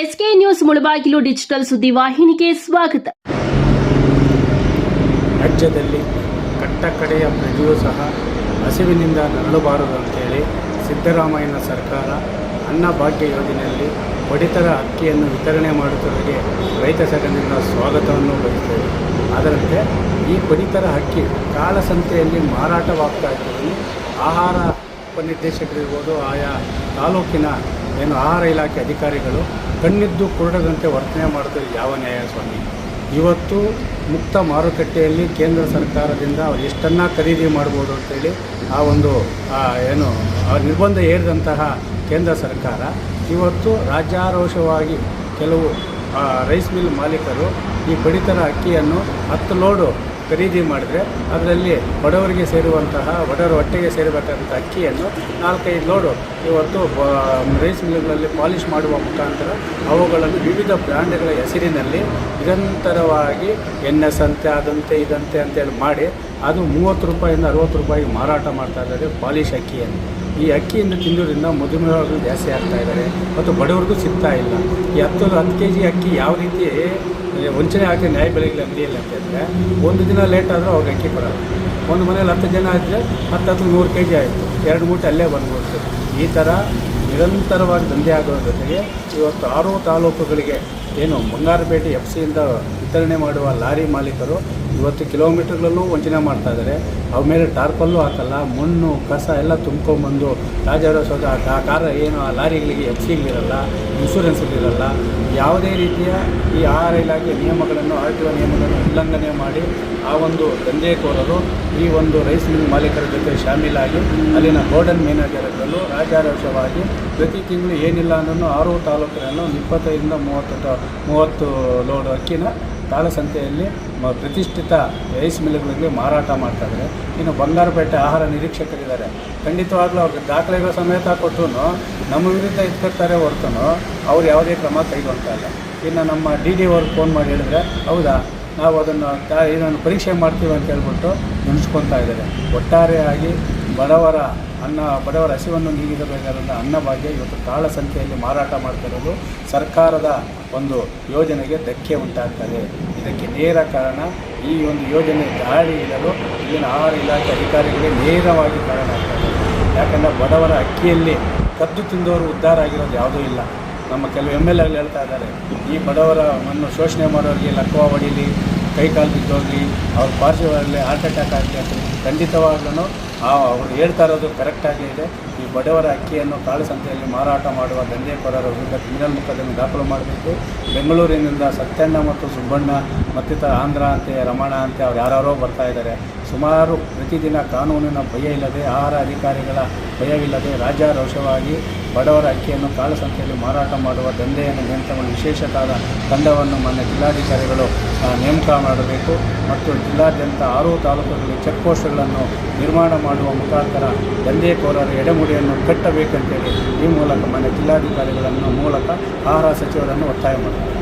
SK news Mulbagal digital ಸುದ್ದಿ ವಾಹಿನಿಗೆ ಸ್ವಾಗತ. ರಾಜ್ಯದಲ್ಲಿ ಕಟ್ಟಕಡೆಯ ಪ್ರಜೆಯೂ ಸಹ ಹಸಿವಿನಿಂದ ನರಳಬಾರದು ಅಂತೇಳಿ ಸಿದ್ದರಾಮಯ್ಯನ ಸರ್ಕಾರ ಅನ್ನಭಾಗ್ಯ ಯೋಜನೆಯಲ್ಲಿ ಪಡಿತರ ಅಕ್ಕಿಯನ್ನು ವಿತರಣೆ ಮಾಡುತ್ತಿರುವುದಕ್ಕೆ ರೈತ ಸಂಘದಿಂದ ಸ್ವಾಗತವನ್ನು ಬಯಸ್ತೇವೆ. ಅದರಂತೆ ಈ ಪಡಿತರ ಅಕ್ಕಿ ಕಾಳಸಂತೆಯಲ್ಲಿ ಮಾರಾಟವಾಗ್ತಾ ಇರುವುದನ್ನು ಆಹಾರ ಉಪನಿರ್ದೇಶಕರಿರ್ಬೋದು ಆಯಾ ತಾಲೂಕಿನ ಏನು ಆಹಾರ ಇಲಾಖೆ ಅಧಿಕಾರಿಗಳು ಕಣ್ಣಿದ್ದು ಕುರುಡದಂತೆ ವರ್ತನೆ ಮಾಡುತ್ತದೆ ಯಾವ ನ್ಯಾಯ ಸ್ವಾಮಿ ಇವತ್ತು ಮುಕ್ತ ಮಾರುಕಟ್ಟೆಯಲ್ಲಿ ಕೇಂದ್ರ ಸರ್ಕಾರದಿಂದ ಅವ್ರು ಎಷ್ಟನ್ನು ಖರೀದಿ ಮಾಡ್ಬೋದು ಅಂತೇಳಿ ಆ ಒಂದು ಏನು ನಿರ್ಬಂಧ ಹೇರಿದಂತಹ ಕೇಂದ್ರ ಸರ್ಕಾರ ಇವತ್ತು ರಾಜ್ಯಾರೋಷವಾಗಿ ಕೆಲವು ರೈಸ್ ಮಿಲ್ ಮಾಲೀಕರು ಈ ಪಡಿತರ ಅಕ್ಕಿಯನ್ನು ಹತ್ತು ಲೋಡು ಖರೀದಿ ಮಾಡಿದ್ರೆ ಅದರಲ್ಲಿ ಬಡವರಿಗೆ ಸೇರುವಂತಹ, ಬಡವರ ಹೊಟ್ಟೆಗೆ ಸೇರಬೇಕಾದಂಥ ಅಕ್ಕಿಯನ್ನು ನಾಲ್ಕೈದು ಲೋಡು ಇವತ್ತು ರೈಸ್ ಮಿಲ್ಗಳಲ್ಲಿ ಪಾಲಿಷ್ ಮಾಡುವ ಮುಖಾಂತರ ಅವುಗಳನ್ನು ವಿವಿಧ ಬ್ರ್ಯಾಂಡ್ಗಳ ಹೆಸರಿನಲ್ಲಿ ನಿರಂತರವಾಗಿ ಎನ್ ಎಸ್ ಅಂತೆ ಅದಂತೆ ಇದಂತೆ ಅಂತೇಳಿ ಮಾಡಿ, ಅದು ಮೂವತ್ತು ರೂಪಾಯಿಂದ ಅರುವತ್ತು ರೂಪಾಯಿಗೆ ಮಾರಾಟ ಮಾಡ್ತಾ ಇದ್ದಾರೆ ಪಾಲಿಶ್ ಅಕ್ಕಿಯನ್ನು. ಈ ಅಕ್ಕಿಯನ್ನು ತಿನ್ನೋದ್ರಿಂದ ಮಧುಮೇಹಗಳು ಜಾಸ್ತಿ ಆಗ್ತಾ ಇದ್ದಾರೆ ಮತ್ತು ಬಡವರಿಗೂ ಸಿಗ್ತಾ ಇಲ್ಲ. ಈ ಹತ್ತು ಹತ್ತು ಕೆ ಜಿ ಅಕ್ಕಿ ಯಾವ ರೀತಿ ವಂಚನೆ ಆಗಿ ನ್ಯಾಯ ಬೆಲೆಗಳ ಅಂಗಡಿಯಲ್ಲಿ ಅಂತಂದರೆ ಒಂದು ದಿನ ಲೇಟ್ ಆದರೂ ಅವ್ರಿಗೆ ಅಕ್ಕಿ ಬರೋಲ್ಲ ಒಂದು ಮನೇಲಿ ಹತ್ತು ಜನ ಆದರೆ ಹತ್ತು ಹತ್ತು ನೂರು ಕೆ ಜಿ ಆಯಿತು. ಎರಡು ಮೂಟೆ ಅಲ್ಲೇ ಬಂದ್ಬಿಡ್ತು ಈ ಥರ ನಿರಂತರವಾಗಿ ದಂಧೆ ಜೊತೆಗೆ ಇವತ್ತು ಆರು ತಾಲೂಕುಗಳಿಗೆ ಏನು ಬಂಗಾರಪೇಟೆ ಎಫ್ ಸಿಯಿಂದ ವಿತರಣೆ ಮಾಡುವ ಲಾರಿ ಮಾಲೀಕರು ಇವತ್ತು ಕಿಲೋಮೀಟರ್ಗಳಲ್ಲೂ ವಂಚನೆ ಮಾಡ್ತಾ ಇದ್ದಾರೆ. ಅವ ಮೇಲೆ ಟಾರ್ಪಲ್ಲೂ ಹಾಕಲ್ಲ, ಮಣ್ಣು, ಕಸ ಎಲ್ಲ ತುಂಬ್ಕೊಂಬಂದು ರಾಜಾರೋಷದ ಆ ಕಾರ ಏನು ಆ ಲಾರಿಗಳಿಗೆ ಎಫ್ ಸಿಗಳಿರಲ್ಲ ಇನ್ಶೂರೆನ್ಸ್ಗಳಿರಲ್ಲ ಯಾವುದೇ ರೀತಿಯ ಈ ಆಹಾರ ಇಲಾಖೆ ನಿಯಮಗಳನ್ನು ಆರ್ ನಿಯಮಗಳನ್ನು ಉಲ್ಲಂಘನೆ ಮಾಡಿ ಆ ಒಂದು ದಂಧೆಕೋರರು ಈ ಒಂದು ರೈಸ್ ಮಿಲ್ ಮಾಲೀಕರ ಜೊತೆ ಶಾಮೀಲಾಗಿ ಅಲ್ಲಿನ ಗೋಲ್ಡನ್ ಮ್ಯಾನೇಜರ್ಗಳು ರಾಜಾರೋಷವಾಗಿ ಪ್ರತಿ ತಿಂಗಳು ಏನಿಲ್ಲ ಅಂದ್ರೂ ಆರು ತಾಲೂಕಿನ ಇಪ್ಪತ್ತೈದರಿಂದ ಮೂವತ್ತು ಮೂವತ್ತು ಲೋಡ್ ಅಕ್ಕಿನ ಕಾಳಸಂತೆಯಲ್ಲಿ ಪ್ರತಿಷ್ಠಿತ ರೈಸ್ ಮಿಲ್ಗಳಿಗೆ ಮಾರಾಟ ಮಾಡ್ತಾ ಇದ್ದಾರೆ. ಇನ್ನು ಬಂಗಾರಪೇಟೆ ಆಹಾರ ನಿರೀಕ್ಷಕರಿದ್ದಾರೆ. ಖಂಡಿತವಾಗ್ಲೂ ಅವ್ರಿಗೆ ದಾಖಲೆಗಳ ಸಮೇತ ಕೊಟ್ಟು ನಮ್ಮ ವಿರುದ್ಧ ಇಟ್ಕೊಳ್ತಾರೆ ಹೊರತು ಅವ್ರು ಯಾವುದೇ ಕ್ರಮ ಕೈಗೊಳ್ತಾ ಇಲ್ಲ. ಇನ್ನು ನಮ್ಮ ಡಿ ಡಿ ಅವ್ರಿಗೆ ಫೋನ್ ಮಾಡಿ ಹೇಳಿದ್ರೆ, ಹೌದಾ, ನಾವು ಅದನ್ನು ಇದನ್ನು ಪರೀಕ್ಷೆ ಮಾಡ್ತೀವಿ ಅಂತ ಹೇಳ್ಬಿಟ್ಟು ನೆನೆಸ್ಕೊತಾ ಇದ್ದಾರೆ. ಒಟ್ಟಾರೆಯಾಗಿ ಬಡವರ ಅನ್ನ, ಬಡವರ ಹಸಿವನ್ನು ಅನ್ನ ಅನ್ನಭಾಗ್ಯ ಇವತ್ತು ಕಾಳ ಸಂಖ್ಯೆಯಲ್ಲಿ ಮಾರಾಟ ಮಾಡ್ತಿರೋದು ಸರ್ಕಾರದ ಒಂದು ಯೋಜನೆಗೆ ಧಕ್ಕೆ ಉಂಟಾಗ್ತದೆ. ಇದಕ್ಕೆ ನೇರ ಕಾರಣ ಈ ಒಂದು ಯೋಜನೆ ಜಾರಿ ಇಡಲು ಇಲ್ಲಿನ ಆಹಾರ ಇಲಾಖೆ ಅಧಿಕಾರಿಗಳಿಗೆ ನೇರವಾಗಿ ಕಾರಣ ಆಗ್ತದೆ. ಯಾಕಂದರೆ ಬಡವರ ಅಕ್ಕಿಯಲ್ಲಿ ಕದ್ದು ತಿಂದವರು ಉದ್ಧಾರ ಆಗಿರೋದು ಯಾವುದೂ ಇಲ್ಲ. ನಮ್ಮ ಕೆಲವು ಎಂ ಎಲ್ ಎಗಳು ಹೇಳ್ತಾ ಇದ್ದಾರೆ, ಈ ಬಡವರನ್ನು ಶೋಷಣೆ ಮಾಡೋರಿಗೆ ಲಕ್ವ ಹೊಡೀಲಿ ಕೈ ಕಾಲು ಬಿದ್ದೋಗಲಿ, ಅವ್ರ ಪಾರ್ಶ್ವದಲ್ಲಿ ಹಾರ್ಟ್ ಅಟ್ಯಾಕ್ ಆಗಲಿ ಅಂತ ಖಂಡಿತವಾಗ್ಲೂ ಅವರು ಹೇಳ್ತಾ ಇರೋದು ಕರೆಕ್ಟಾಗಿ ಇದೆ. ಈ ಬಡವರ ಅಕ್ಕಿಯನ್ನು ಕಾಳು ಸಂತೆಯಲ್ಲಿ ಮಾರಾಟ ಮಾಡುವ ದಂಧೆಕೋರರ ವಿರುದ್ಧ ಕ್ರಿಮಿನಲ್ ಮೊಕದ್ದಮೆ ದಾಖಲು ಮಾಡಬೇಕು. ಬೆಂಗಳೂರಿನಿಂದ ಸತ್ಯಣ್ಣ ಮತ್ತು ಸುಬ್ಬಣ್ಣ, ಮತ್ತಿತರ ಆಂಧ್ರ ಅಂತೆ, ರಮಣ ಅಂತೆ ಅವ್ರು ಯಾರ್ಯಾರೋ ಬರ್ತಾ ಇದ್ದಾರೆ. ಸುಮಾರು ಪ್ರತಿದಿನ ಕಾನೂನಿನ ಭಯ ಇಲ್ಲದೆ, ಆಹಾರ ಅಧಿಕಾರಿಗಳ ಭಯವಿಲ್ಲದೆ ರಾಜ್ಯಾರೋಷವಾಗಿ ಬಡವರ ಅಕ್ಕಿಯನ್ನು ಕಾಳು ಸಂತೆಯಲ್ಲಿ ಮಾರಾಟ ಮಾಡುವ ದಂಧೆಯನ್ನು ನಿಯಂತ್ರಣ ವಿಶೇಷವಾದ ತಂಡವನ್ನು ಮೊನ್ನೆ ಜಿಲ್ಲಾಧಿಕಾರಿಗಳು ನೇಮಕ ಮಾಡಬೇಕು ಮತ್ತು ಜಿಲ್ಲಾದ್ಯಂತ ಆರು ತಾಲೂಕುಗಳಲ್ಲಿ ಚೆಕ್ ಪೋಸ್ಟ್ಗಳನ್ನು ನಿರ್ಮಾಣ ಮಾಡುವ ಮುಖಾಂತರ ದಂಧೆಕೋರರ ಎಡೆಮುಡಿಯನ್ನು ಕಟ್ಟಬೇಕಂತೇಳಿ ಈ ಮೂಲಕ ಮನೆ ಜಿಲ್ಲಾಧಿಕಾರಿಗಳನ್ನು ಮೂಲಕ ಆಹಾರ ಸಚಿವರನ್ನು ಒತ್ತಾಯ ಮಾಡಿದ್ದಾರೆ.